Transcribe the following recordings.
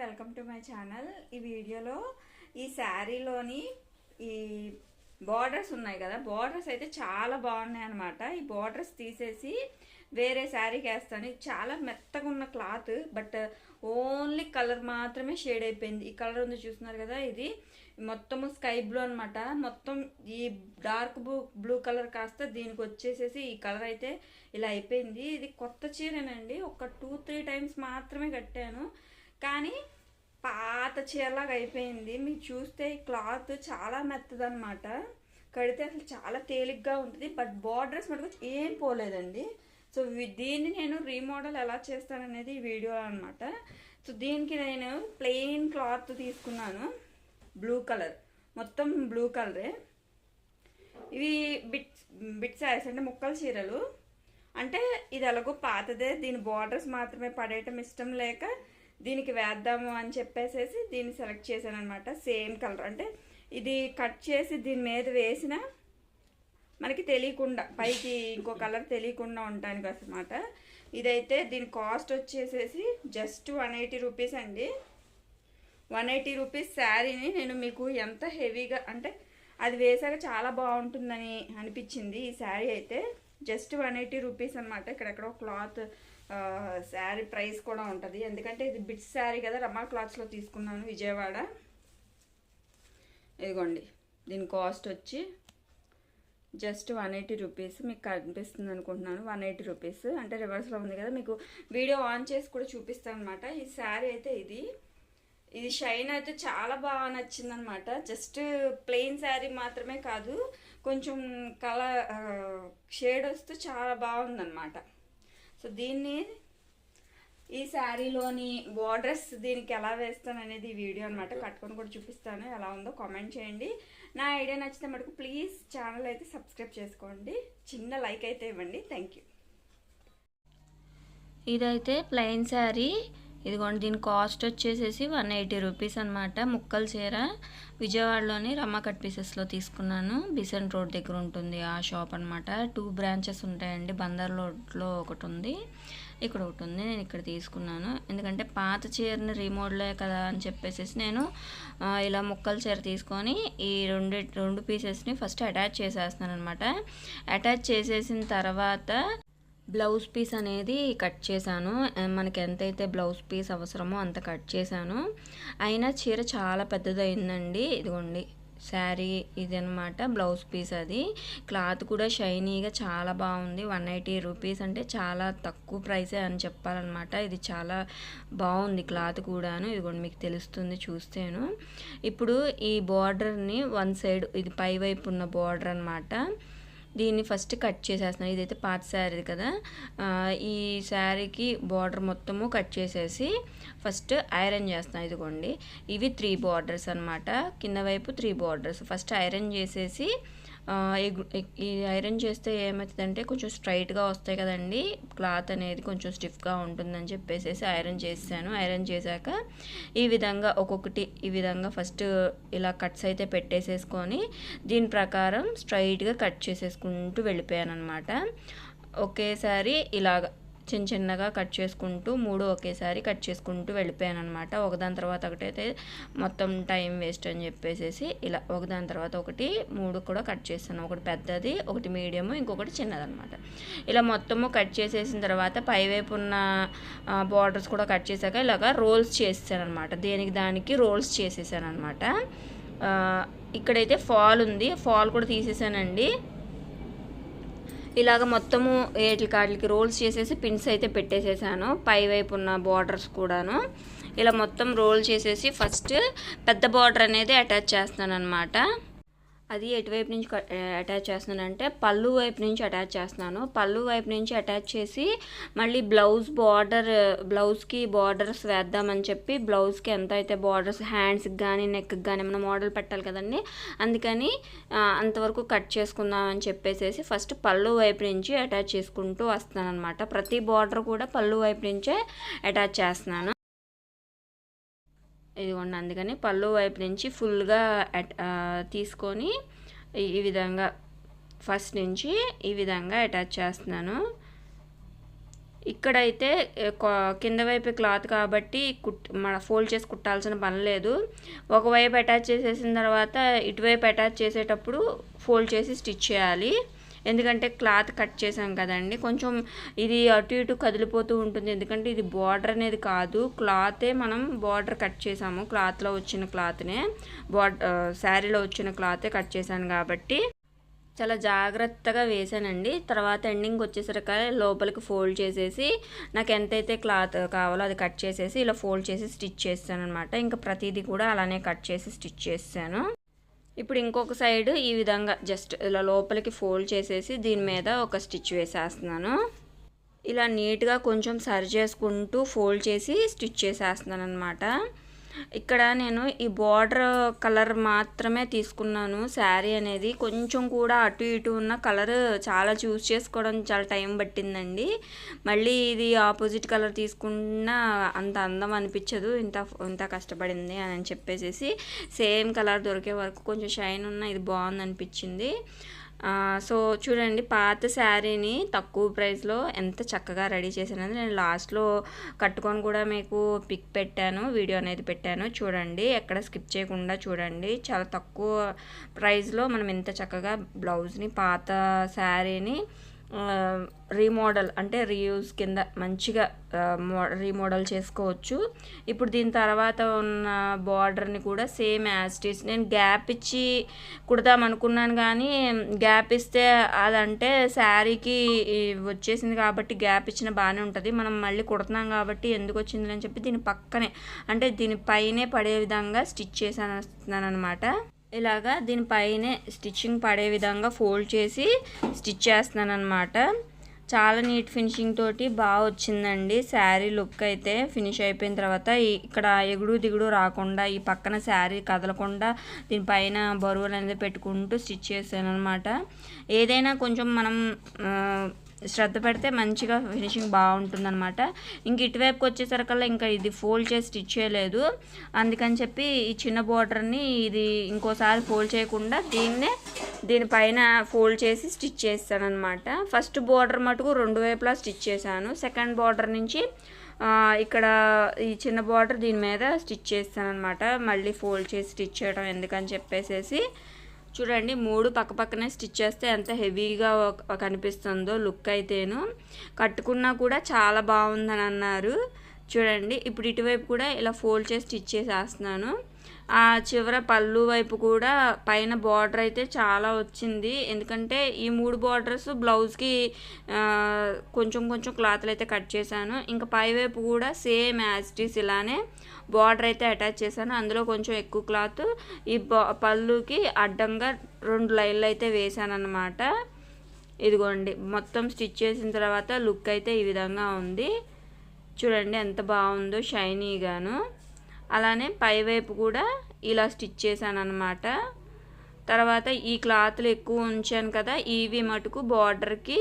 Welcome to my channel. ఈ వీడియోలో ఈ శారీలోని ఈ బార్డర్స్ ఉన్నాయి కదా బార్డర్స్ అయితే చాలా బాగున్నాయి అనమాట ఈ బార్డర్స్ తీసేసి వేరే శారీకి వేస్తాను. చాలా మెత్తగా ఉన్న క్లాత్ బట్ ఓన్లీ కలర్ మాత్రమే షేడ్ అయిపోయింది. ఈ కలర్ ఉంది చూస్తున్నారు కదా ఇది మొత్తము స్కై బ్లూ అనమాట మొత్తం ఈ డార్క్ బ్లూ బ్లూ కలర్ కాస్త దీనికి వచ్చేసేసి ఈ కలర్ అయితే ఇలా అయిపోయింది. ఇది కొత్త చీరేనండి. ఒక టూ త్రీ టైమ్స్ మాత్రమే కట్టాను. కానీ పాత చీరలాగా అయిపోయింది. మీరు చూస్తే ఈ క్లాత్ చాలా మెత్తదనమాట కడితే అసలు చాలా తేలిగ్గా ఉంటుంది. బట్ బార్డర్స్ మటుకు ఏం పోలేదండి. సో దీన్ని నేను రీమోడల్ ఎలా చేస్తాననేది ఈ వీడియో అనమాట సో దీనికి నేను ప్లెయిన్ క్లాత్ తీసుకున్నాను. Blue colour. మొత్తం బ్లూ కలరే. ఇవి బిట్స్ బిట్ శారీస్ అంటే ముక్కల చీరలు. అంటే ఇది ఎలాగో పాతదే. దీని బార్డర్స్ మాత్రమే పడేయటం ఇష్టం లేక దీనికి వేద్దాము అని చెప్పేసేసి దీన్ని సెలెక్ట్ చేశాను అనమాట సేమ్ కలర్. అంటే ఇది కట్ చేసి దీని మీద వేసిన మనకి తెలియకుండా పైకి ఇంకో కలర్ తెలియకుండా ఉండటానికి అనమాట ఇదైతే దీని కాస్ట్ వచ్చేసేసి జస్ట్ వన్ ఎయిటీ రూపీస్ అండి. వన్ ఎయిటీ రూపీస్ శారీని నేను మీకు ఎంత హెవీగా అంటే అది వేసాక చాలా బాగుంటుందని అనిపించింది ఈ శారీ అయితే. జస్ట్ వన్ ఎయిటీ రూపీస్ అనమాట ఇక్కడెక్కడో క్లాత్ శారీ ప్రైస్ కూడా ఉంటుంది. ఎందుకంటే ఇది బిట్స్ శారీ కదా రమా క్లాత్స్లో తీసుకున్నాను విజయవాడ. ఇదిగోండి దీని కాస్ట్ వచ్చి జస్ట్ వన్ ఎయిటీ రూపీస్ మీకు కనిపిస్తుంది అనుకుంటున్నాను. One eighty rupees. అంటే రివర్స్లో ఉంది కదా మీకు వీడియో ఆన్ చేసి కూడా చూపిస్తాను అనమాట ఈ శారీ అయితే ఇది. ఇది షైన్ అయితే చాలా బాగా నచ్చిందనమాట జస్ట్ ప్లెయిన్ శారీ మాత్రమే కాదు కొంచెం కలర్ షేడ్ వస్తూ చాలా బాగుందన్నమాట. సో దీన్ని ఈ శారీలోని బార్డర్స్ దీనికి ఎలా వేస్తాను అనేది ఈ వీడియో అనమాట కట్టుకొని కూడా చూపిస్తాను. ఎలా ఉందో కామెంట్ చేయండి. నా ఐడియా నచ్చితే మటుకు ప్లీజ్ ఛానల్ అయితే సబ్స్క్రైబ్ చేసుకోండి. చిన్న లైక్ అయితే ఇవ్వండి. థ్యాంక్ యూ ఇదైతే ప్లెయిన్ శారీ ఇదిగోండి దీని కాస్ట్ వచ్చేసేసి వన్ ఎయిటీ రూపీస్ అనమాట ముక్కల చీర విజయవాడలోని రమ్మ కట్ పీసెస్లో తీసుకున్నాను. బిసెంట్ రోడ్ దగ్గర ఉంటుంది ఆ షాప్ అనమాట టూ బ్రాంచెస్ ఉంటాయండి. బందర్ రోడ్లో ఒకటి ఉంది ఇక్కడ ఒకటి ఉంది నేను ఇక్కడ తీసుకున్నాను. ఎందుకంటే పాత చీరని రీమోడలే కదా అని చెప్పేసి నేను ఇలా ముక్కల చీర తీసుకొని ఈ రెండు రెండు పీసెస్ని ఫస్ట్ అటాచ్ చేసేస్తున్నాను అనమాట అటాచ్ చేసేసిన తర్వాత బ్లౌజ్ పీస్ అనేది కట్ చేశాను. మనకి ఎంతైతే బ్లౌజ్ పీస్ అవసరమో అంత కట్ చేశాను. అయినా చీర చాలా పెద్దదైందండి. ఇదిగోండి శారీ ఇది అనమాట బ్లౌజ్ పీస్ అది. క్లాత్ కూడా షైనీగా చాలా బాగుంది. వన్ ఎయిటీ రూపీస్ అంటే చాలా తక్కువ ప్రైసే అని చెప్పాలన్నమాట. ఇది చాలా బాగుంది క్లాత్ కూడాను. ఇదిగోండి మీకు తెలుస్తుంది చూస్తేను. ఇప్పుడు ఈ బార్డర్ని వన్ సైడ్ ఇది పై వైపు ఉన్న బార్డర్ అనమాట దీన్ని ఫస్ట్ కట్ చేసేస్తున్నాను ఇదైతే పాత శారీ కదా. ఈ శారీకి బార్డర్ మొత్తము కట్ చేసేసి ఫస్ట్ ఐరన్ చేస్తున్నాను ఇదిగోండి. ఇవి త్రీ బార్డర్స్ అనమాట కింద వైపు త్రీ బార్డర్స్. ఫస్ట్ ఐరన్ చేసేసి ఈ ఐరన్ చేస్తే ఏమవుతుందంటే కొంచెం స్ట్రైట్గా వస్తాయి కదండి. క్లాత్ అనేది కొంచెం స్టిఫ్గా ఉంటుందని చెప్పేసి ఐరన్ చేసాను ఐరన్ చేశాక ఈ విధంగా ఒక్కొక్కటి ఈ విధంగా ఫస్ట్ ఇలా కట్స్ అయితే పెట్టేసేసుకొని దీని ప్రకారం స్ట్రైట్గా కట్ చేసేసుకుంటూ వెళ్ళిపోయాను అనమాట ఒకేసారి ఇలాగ చిన్న చిన్నగా కట్ చేసుకుంటూ మూడు ఒకేసారి కట్ చేసుకుంటూ వెళ్ళిపోయాను అనమాట ఒకదాని తర్వాత ఒకటైతే మొత్తం టైం వేస్ట్ అని చెప్పేసి ఇలా ఒకదాని తర్వాత ఒకటి మూడు కూడా కట్ చేస్తాను ఒకటి పెద్దది ఒకటి మీడియము ఇంకొకటి చిన్నదనమాట ఇలా మొత్తము కట్ చేసేసిన తర్వాత పైవైపు ఉన్న బార్డర్స్ కూడా కట్ చేశాక ఇలాగా రోల్స్ చేసాను అనమాట దేనికి దానికి రోల్స్ చేసేసాను అనమాట ఇక్కడైతే ఫాల్ ఉంది. ఫాల్ కూడా తీసేసానండి. ఇలాగ మొత్తము ఏటి కాటికి రోల్స్ చేసేసి పిన్స్ అయితే పెట్టేసేసాను. పై వైపు ఉన్న బార్డర్స్ కూడాను. ఇలా మొత్తం రోల్ చేసేసి ఫస్ట్ పెద్ద బార్డర్ అనేది అటాచ్ చేస్తాను అనమాట అది ఎటువైపు నుంచి అటాచ్ చేస్తున్నానంటే పళ్ళు వైపు నుంచి అటాచ్ చేస్తున్నాను. పళ్ళు వైపు నుంచి అటాచ్ చేసి మళ్ళీ బ్లౌజ్ బార్డర్ బ్లౌజ్కి బార్డర్స్ వేద్దామని చెప్పి బ్లౌజ్కి ఎంత అయితే బార్డర్స్ హ్యాండ్స్కి కానీ నెక్కి కానీ మనం మోడల్ పెట్టాలి కదండి. అందుకని అంతవరకు కట్ చేసుకుందాం అని చెప్పేసి ఫస్ట్ పళ్ళు వైపు నుంచి అటాచ్ చేసుకుంటూ వస్తాను అనమాట ప్రతి బార్డర్ కూడా పళ్ళు వైపు నుంచే అటాచ్ చేస్తున్నాను. ఇదిగోండి అందుకని పళ్ళు వైపు నుంచి ఫుల్గా తీసుకొని ఈ- విధంగా ఫస్ట్ నుంచి ఈ విధంగా అటాచ్ చేస్తున్నాను. ఇక్కడైతే కింద వైపు క్లాత్ కాబట్టి కుట్ మన ఫోల్డ్ చేసి కుట్టాల్సిన పని లేదు. ఒకవైపు అటాచ్ చేసేసిన తర్వాత ఇటువైపు అటాచ్ చేసేటప్పుడు ఫోల్డ్ చేసి స్టిచ్ చేయాలి. ఎందుకంటే క్లాత్ కట్ చేసాం కదండి. కొంచెం ఇది అటు ఇటు కదిలిపోతూ ఉంటుంది. ఎందుకంటే ఇది బార్డర్ అనేది కాదు. క్లాతే మనం బార్డర్ కట్ చేసాము క్లాత్లో వచ్చిన క్లాత్నే బార్డర్ శారీలో వచ్చిన క్లాతే కట్ చేశాను కాబట్టి చాలా జాగ్రత్తగా వేసానండి తర్వాత ఎండింగ్ వచ్చేసరికి లోపలికి ఫోల్డ్ చేసేసి నాకు ఎంతైతే క్లాత్ కావాలో అది కట్ చేసేసి ఇలా ఫోల్డ్ చేసి స్టిచ్ చేస్తాను అనమాట ఇంకా ప్రతిదీ కూడా అలానే కట్ చేసి స్టిచ్ చేస్తాను. ఇప్పుడు ఇంకొక సైడ్ ఈ విధంగా జస్ట్ ఇలా లోపలికి ఫోల్డ్ చేసేసి దీని మీద ఒక స్టిచ్ వేసేస్తున్నాను. ఇలా నీట్గా కొంచెం సరి చేసుకుంటూ ఫోల్డ్ చేసి స్టిచ్ చేసేస్తున్నాను అనమాట ఇక్కడ నేను ఈ బార్డర్ కలర్ మాత్రమే తీసుకున్నాను. శారీ అనేది కొంచెం కూడా అటు ఇటు ఉన్న కలర్ చాలా చూస్ చేసుకోవడం చాలా టైం పట్టిందండి. మళ్ళీ ఇది ఆపోజిట్ కలర్ తీసుకున్నా అంత అందం అనిపించదు. ఇంత ఇంత కష్టపడింది అని చెప్పేసి సేమ్ కలర్ దొరికే వరకు కొంచెం షైన్ ఉన్న ఇది బాగుంది అనిపించింది సో చూడండి పాత శారీని తక్కువ ప్రైస్లో ఎంత చక్కగా రెడీ చేసినది నేను లాస్ట్లో కట్టుకొని కూడా మీకు పిక్ పెట్టాను వీడియో అనేది పెట్టాను. చూడండి ఎక్కడ స్కిప్ చేయకుండా చూడండి. చాలా తక్కువ ప్రైస్లో మనం ఎంత చక్కగా బ్లౌజ్ని పాత శారీని రీమోడల్ అంటే రీయూజ్ కింద మంచిగా రీమోడల్ చేసుకోవచ్చు. ఇప్పుడు దీని తర్వాత ఉన్న బార్డర్ని కూడా సేమ్ యాస్టీస్ నేను గ్యాప్ ఇచ్చి కుడదాం అనుకున్నాను కానీ గ్యాప్ ఇస్తే అదంటే శారీకి వచ్చేసింది కాబట్టి గ్యాప్ ఇచ్చిన బాగానే ఉంటుంది. మనం మళ్ళీ కుడుతున్నాం కాబట్టి ఎందుకు వచ్చింది అని చెప్పి దీని పక్కనే అంటే దీని పైనే పడే విధంగా స్టిచ్ చేశాను అనమాట ఇలాగా దీనిపైనే స్టిచ్చింగ్ పడే విధంగా ఫోల్డ్ చేసి స్టిచ్ చేస్తున్నాను అనమాట చాలా నీట్ ఫినిషింగ్ తోటి బాగా వచ్చిందండి. శారీ లుక్ అయితే ఫినిష్ అయిపోయిన తర్వాత ఇక్కడ ఎగుడు దిగుడు రాకుండా ఈ పక్కన శారీ కదలకుండా దీనిపైన బరువులు అనేది పెట్టుకుంటూ స్టిచ్ చేశాను అనమాట ఏదైనా కొంచెం మనం శ్రద్ధ పెడితే మంచిగా ఫినిషింగ్ బాగుంటుంది అనమాట ఇంక ఇటువైపుకి వచ్చేసరికల్లా ఇంకా ఇది ఫోల్డ్ చేసి స్టిచ్ చేయలేదు. అందుకని చెప్పి ఈ చిన్న బోర్డర్ని ఇది ఇంకోసారి ఫోల్డ్ చేయకుండా దీన్నే దీనిపైన ఫోల్డ్ చేసి స్టిచ్ చేస్తాను అనమాట ఫస్ట్ బార్డర్ మటుకు రెండు వైపులా స్టిచ్ చేశాను. సెకండ్ బార్డర్ నుంచి ఇక్కడ ఈ చిన్న బార్డర్ దీని మీద స్టిచ్ చేస్తాను అనమాట మళ్ళీ ఫోల్డ్ చేసి స్టిచ్ చేయడం ఎందుకని చెప్పేసేసి చూడండి మూడు పక్కపక్కనే స్టిచ్ చేస్తే ఎంత హెవీగా కనిపిస్తుందో లుక్ అయితేను. కట్టుకున్నా కూడా చాలా బాగుందని అన్నారు చూడండి ఇప్పుడు ఇటువైపు కూడా ఇలా ఫోల్డ్ చేసి స్టిచ్ చేసేస్తున్నాను. ఆ చివర పళ్ళు వైపు కూడా పైన బార్డర్ అయితే చాలా వచ్చింది. ఎందుకంటే ఈ మూడు బార్డర్స్ బ్లౌజ్కి కొంచెం కొంచెం క్లాత్లు అయితే కట్ చేశాను. ఇంకా పై వైపు కూడా సేమ్ యాజ్టీస్ ఇలానే బార్డర్ అయితే అటాచ్ చేశాను. అందులో కొంచెం ఎక్కువ క్లాత్ ఈ పళ్ళుకి అడ్డంగా రెండు లైన్లు అయితే వేసాను అనమాట ఇదిగోండి మొత్తం స్టిచ్ చేసిన తర్వాత లుక్ అయితే ఈ విధంగా ఉంది. చూడండి ఎంత బాగుందో షైనీగాను అలానే పై వైపు కూడా ఇలా స్టిచ్ చేశాను అనమాట తర్వాత ఈ క్లాత్లు ఎక్కువ ఉంచాను కదా ఇవి మటుకు బార్డర్కి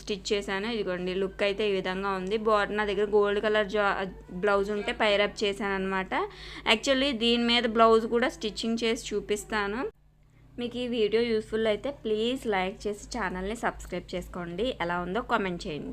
స్టిచ్ చేశాను. ఇదిగోండి లుక్ అయితే ఈ విధంగా ఉంది. బార్డర్ నా దగ్గర గోల్డ్ కలర్ జా బ్లౌజ్ ఉంటే పైరప్ చేశాను అనమాట యాక్చువల్లీ దీని మీద బ్లౌజ్ కూడా స్టిచ్చింగ్ చేసి చూపిస్తాను. మీకు ఈ వీడియో యూస్ఫుల్ అయితే ప్లీజ్ లైక్ చేసి ఛానల్ని సబ్స్క్రైబ్ చేసుకోండి. ఎలా ఉందో కామెంట్ చేయండి.